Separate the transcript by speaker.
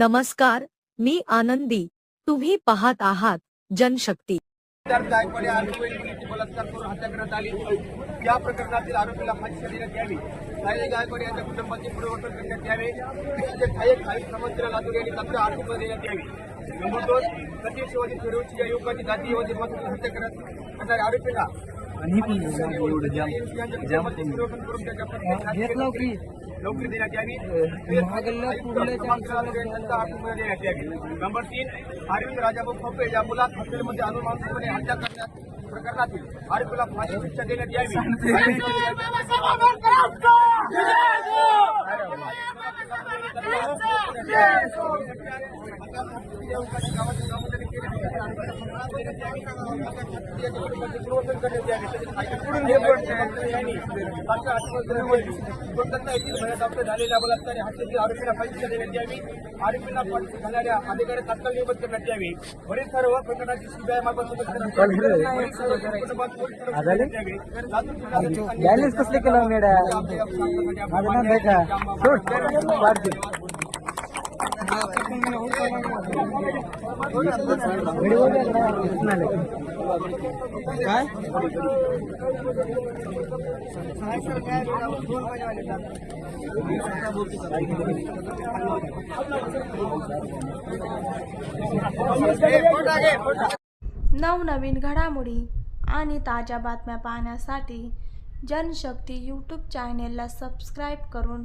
Speaker 1: नमस्कार मी आनंदी. तुम्ही पाहत आहात जनशक्ती.
Speaker 2: तर गायकवाड या आरोपीवरती बलात्कार करून हत्या करण्यात आली. या प्रकरणातील आरोपीला फाशी देण्यात यावी. सायली गायकवाड यांच्या कुटुंबाचे पुनर्वसन करण्यात यावे. तसेच सहाय्यक आयुक्त समंत्र लातूर यांनी तात्काळ आरोपी देण्यात यावी. नंबर दोन सतीश शिवाजी फिरोजची या युवकाची जाती व जन्मासाठी हत्या करण्यात करणाऱ्या आरोपीला नोकरी देण्यात यावी देण्यात यावी नंबर तीन अरविंद राजाभाऊ खोपे या मुलात हॉटेलमध्ये अनुमानपणे हत्या करण्यात प्रकरणातील आरोपीला फाशी शिक्षा देण्यात यावी. झालेल्या बलात्कारी हत्येतील आरोपीला फाशी देण्यात यावी आरोपीला फाशी घालणाऱ्या अधिकारी तात्काळ नियमित करण्यात यावी वरील सर्व प्रकरणाची सीबीआय मार्फत
Speaker 3: बॅलन्स कसले केलं मेड्या काय?
Speaker 4: नवनवीन घडामोडी आणि ताज्या बातम्या पाहण्यासाठी जनशक्ती यूट्यूब चॅनेलला सबस्क्राईब करून